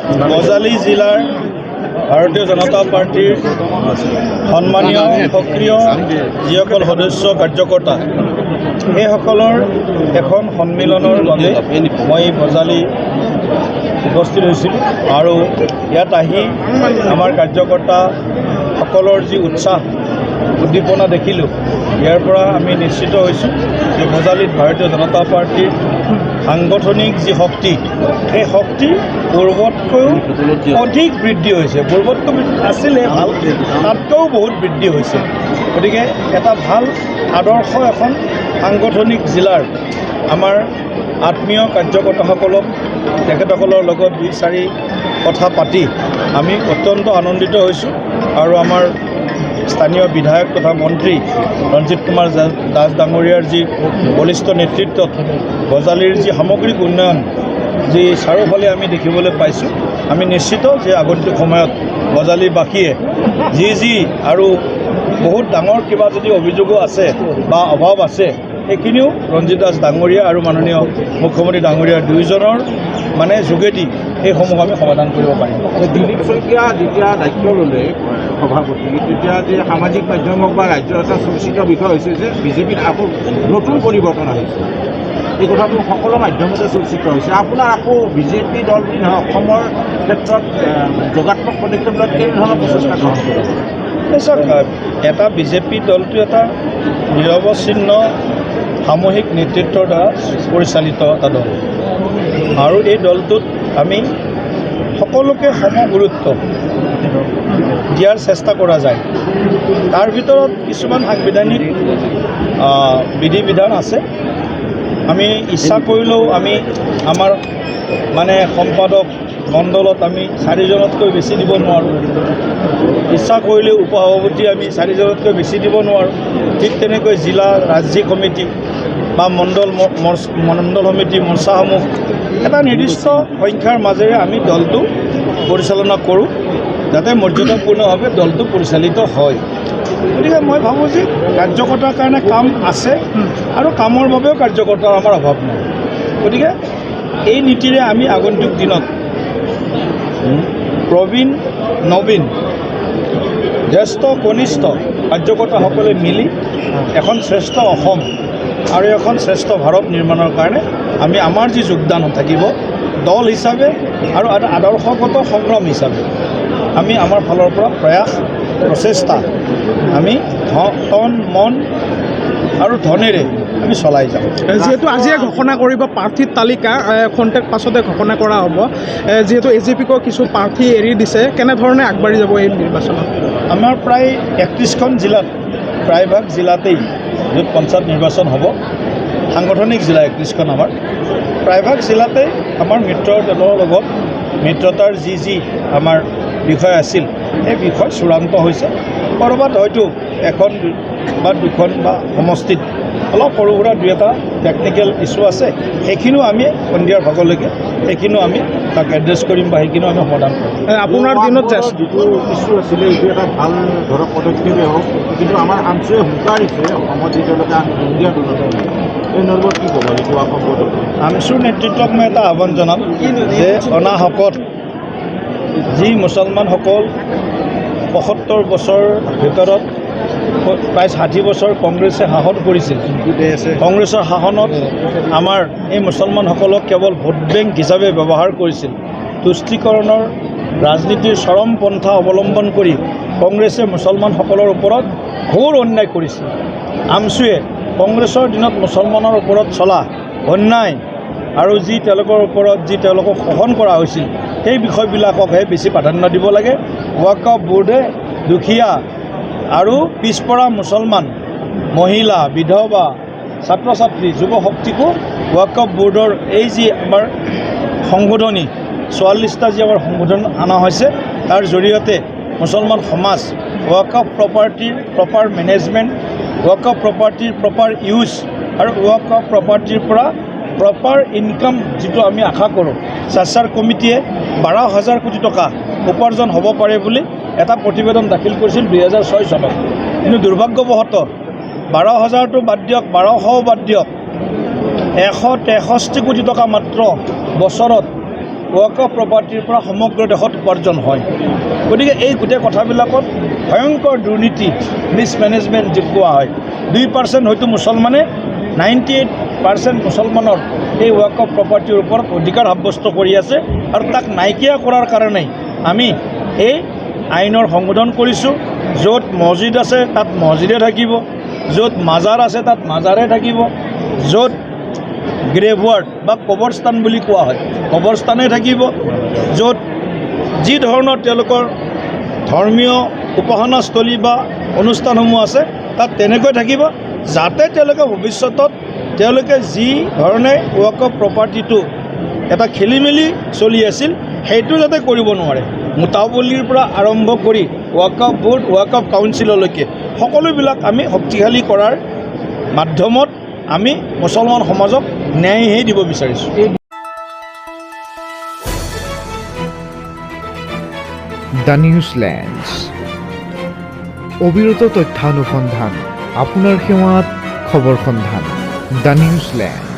গজালি জিলাৰ ভাৰতীয় জনতা পাৰ্টীৰ সন্মানীয় সক্ৰিয় যিসকল সদস্য কাৰ্যকৰ্তা সেইসকলৰ এখন সন্মিলনৰ বাবে মই বজালি উপস্থিত হৈছিলোঁ। আৰু ইয়াত আহি আমাৰ কাৰ্যকৰ্তাসকলৰ যি উৎসাহ উদ্দীপনা দেখিলোঁ ইয়াৰ পৰা আমি নিশ্চিত হৈছোঁ যে বজালিত ভাৰতীয় জনতা পাৰ্টীৰ সাংগঠনিক যি শক্তি সেই শক্তি পূৰ্বতকৈও অধিক বৃদ্ধি হৈছে। পূৰ্বতকৈ আছিলে ভাল তাতকৈও বহুত বৃদ্ধি হৈছে। গতিকে এটা ভাল আদৰ্শ এখন সাংগঠনিক জিলাৰ আমাৰ আত্মীয় কাৰ্যকৰ্তাসকলক তেখেতসকলৰ লগত দুই চাৰি কথা পাতি আমি অত্যন্ত আনন্দিত হৈছোঁ। আৰু আমাৰ স্থানীয় বিধায়ক তথা মন্ত্ৰী ৰঞ্জিত কুমাৰ জা- দাস ডাঙৰীয়াৰ যি বলিষ্ঠ নেতৃত্বত গজালিৰ যি সামগ্ৰিক উন্নয়ন, যি চাৰিওফালে আমি দেখিবলৈ পাইছোঁ, আমি নিশ্চিত যে আগন্তুক সময়ত গজালিবাসীয়ে যি যি আৰু বহুত ডাঙৰ কিবা যদি অভিযোগো আছে বা অভাৱ আছে, সেইখিনিও ৰঞ্জিত দাস ডাঙৰীয়া আৰু মাননীয় মুখ্যমন্ত্ৰী ডাঙৰীয়া দুয়োজনৰ মানে যোগেদি সেইসমূহ আমি সমাধান কৰিব পাৰিম। দিলীপ শইকীয়া যেতিয়া দায়িত্ব ল'লে সভাপতি তেতিয়া যে সামাজিক মাধ্যম হওক বা ৰাজ্যৰ এটা চৰ্চিত বিষয় হৈছে যে বিজেপিত আকৌ নতুন পৰিৱৰ্তন আহিছে। এই কথাটো সকলো মাধ্যমতে চৰ্চিত হৈছে। আপোনাৰ আকৌ বিজেপি দল বুলি নহয় অসমৰ ক্ষেত্ৰত যোগাত্মক পদক্ষেপ লোৱাত কেনেধৰণৰ প্ৰচেষ্টা গ্ৰহণ কৰিব চাওক এটা বিজেপি দলটো এটা নিৰৱচ্ছিন্ন সামূহিক নেতৃত্বৰ দ্বাৰা পৰিচালিত এটা দল। আৰু এই দলটোত আমি সকলোকে সম গুৰুত্ব দিয়াৰ চেষ্টা কৰা যায়। তাৰ ভিতৰত কিছুমান সাংবিধানিক বিধি বিধান আছে। আমি ইচ্ছা কৰিলেও আমি আমাৰ মানে সম্পাদক মণ্ডলত আমি চাৰিজনতকৈ বেছি দিব নোৱাৰোঁ। ইচ্ছা কৰিলেও উপসভাপতি আমি চাৰিজনতকৈ বেছি দিব নোৱাৰোঁ। ঠিক তেনেকৈ জিলা ৰাজ্যিক সমিতি বা মণ্ডল মণ্ডল সমিতি মৰ্চাসমূহ এটা নিৰ্দিষ্ট সংখ্যাৰ মাজেৰে আমি দলটো পৰিচালনা কৰোঁ, যাতে মৰ্যাদাপূৰ্ণভাৱে দলটো পৰিচালিত হয়। গতিকে মই ভাবোঁ যে কাৰ্যকৰ্তাৰ কাৰণে কাম আছে আৰু কামৰ বাবেও কাৰ্যকৰ্তাৰ আমাৰ অভাৱ নাই। গতিকে এই নীতিৰে আমি আগন্তুক দিনত প্ৰবীণ, নবীন, জ্যেষ্ঠ, কনিষ্ঠ কাৰ্যকৰ্তাসকলে মিলি এখন শ্ৰেষ্ঠ অসম আৰু এখন শ্ৰেষ্ঠ ভাৰত নিৰ্মাণৰ কাৰণে আমি আমাৰ যি যোগদান থাকিব দল হিচাপে আৰু এটা আদৰ্শগত সংগ্ৰাম হিচাপে আমি আমাৰ ফালৰ পৰা প্ৰয়াস প্ৰচেষ্টা আমি তন মন আৰু ধনেৰে আমি চলাই যাম। যিহেতু আজিয়ে ঘোষণা কৰিব প্ৰাৰ্থীৰ তালিকা খন্তেক পাছতে ঘোষণা কৰা হ'ব। যিহেতু এ জি পিকো কিছু প্ৰাৰ্থী এৰি দিছে কেনেধৰণে আগবাঢ়ি যাব এই নিৰ্বাচনত? আমাৰ প্ৰায় একত্ৰিছখন জিলাত প্ৰায়ভাগ জিলাতেই য'ত পঞ্চায়ত নিৰ্বাচন হ'ব। সাংগঠনিক জিলা একত্ৰিছখন আমাৰ। প্ৰায়ভাগ জিলাতে আমাৰ মিত্ৰ দলৰ লগত মিত্ৰতাৰ যি যি আমাৰ বিষয় আছিল সেই বিষয় চূড়ান্ত হৈছে। ক'ৰবাত হয়তো এখন বা দুখন বা সমষ্টিত অলপ সৰু সুৰা দুই এটা টেকনিকেল ইছ্যু আছে সেইখিনিও আমি সন্ধিয়াৰ ভাগলৈকে সেইখিনিও আমি তাক এড্ৰেছ কৰিম বা সেইখিনিও আমি সমাধান কৰিম। আপোনাৰ দিনত যিটো ইছ্যু আছিলে এইটো এটা ভাল ধৰক পদক্ষেপেই হওক কিন্তু আমাৰ আঞ্চয়ে হুংকাৰিছে অসমত যেতিয়ালৈকে আমি ইণ্ডিয়া নাই। এই কি ক'ব এইটো আমচুৰ নেতৃত্বক মই এটা আহ্বান জনাম যে অনাহকত যি মুছলমানসকল পঁসত্তৰ বছৰ ভিতৰত প্ৰায় ষাঠি বছৰ কংগ্ৰেছে শাসন কৰিছিল। কংগ্ৰেছৰ শাসনত আমাৰ এই মুছলমানসকলক কেৱল ভোট বেংক হিচাপে ব্যৱহাৰ কৰিছিল। তুষ্টিকৰণৰ ৰাজনীতিৰ চৰম পন্থা অৱলম্বন কৰি কংগ্ৰেছে মুছলমানসকলৰ ওপৰত ঘোৰ অন্যায় কৰিছিল। আমচুৱে কংগ্ৰেছৰ দিনত মুছলমানৰ ওপৰত চলা অন্যায় আৰু যি তেওঁলোকৰ ওপৰত যি তেওঁলোকক শোষণ কৰা হৈছিল, সেই বিষয়বিলাককহে বেছি প্ৰাধান্য দিব লাগে। ৱাকফ বোৰ্ডে দুখীয়া আৰু পিছপৰা মুছলমান, মহিলা, বিধৱা ছাত্ৰ ছাত্ৰী যুৱ শক্তিকো ৱাকফ বোৰ্ডৰ এই যি আমাৰ সংশোধনী চৌৱাল্লিছটা যি আমাৰ সংশোধন অনা হৈছে, তাৰ জৰিয়তে মুছলমান সমাজ ৱাকফ প্ৰপাৰ্টিৰ প্ৰপাৰ মেনেজমেণ্ট ৱাকফ প্ৰপাৰ্টিৰ প্ৰপাৰ ইউজ আৰু ৱাকফ প্ৰপাৰ্টিৰ পৰা প্ৰপাৰ ইনকাম যিটো আমি আশা কৰোঁ স্বাচাৰ কমিটিয়ে বাৰ হাজাৰ কোটি টকা উপাৰ্জন হ'ব পাৰে বুলি এটা প্ৰতিবেদন দাখিল কৰিছিল দুহেজাৰ ছয় চনত। কিন্তু দুৰ্ভাগ্যবশতঃ বাৰ হাজাৰটো বাদ দিয়ক বাৰশও বাদ দিয়ক, এশ তেষষ্ঠি কোটি টকা মাত্ৰ বছৰত ৱৰ্ক অফ প্ৰপাৰ্টিৰ পৰা সমগ্ৰ দেশত উপাৰ্জন হয়। গতিকে এই গোটেই কথাবিলাকত ভয়ংকৰ দুৰ্নীতি মিছমেনেজমেণ্ট যি কোৱা হয়, দুই পাৰ্চেণ্ট হয়তো মুছলমানে নাইণ্টি এইট পাৰ্চেণ্ট মুছলমানৰ এই ৱৰ্ক অফ প্ৰপাৰ্টিৰ ওপৰত অধিকাৰ সাব্যস্ত কৰি আছে আৰু তাক নাইকিয়া কৰাৰ কাৰণেই আমি এই আইনৰ সংশোধন কৰিছোঁ, য'ত মছজিদ আছে তাত মছজিদে থাকিব, য'ত মাজাৰ আছে তাত মাজাৰে থাকিব, য'ত গ্ৰেভৱাৰ্ড বা কবৰস্থান বুলি কোৱা হয়, কবৰস্থানে থাকিব, য'ত যি ধৰণৰ তেওঁলোকৰ ধৰ্মীয় উপাসনাস্থলী বা অনুষ্ঠানসমূহ আছে, তাত তেনেকৈ থাকিব, যাতে তেওঁলোকে ভৱিষ্যতত তেওঁলোকে যি ধৰণে ৱৰ্ক অফ প্ৰপাৰ্টিটো এটা খেলি মেলি চলি আছিল, সেইটো যাতে কৰিব নোৱাৰে। মোটাবলীৰ পৰা আৰম্ভ কৰি ৱৰ্ক অফ বোৰ্ড ৱৰ্ক অফ কাউন্সিললৈকে সকলোবিলাক আমি শক্তিশালী কৰাৰ মাধ্যমত আমি মুছলমান সমাজক ন্যায়হে দিব বিচাৰিছোঁ। The news lens. অবিৰত তথ্যানুসন্ধান, আপোনাৰ সেৱাত খবৰ সন্ধান। The news lens.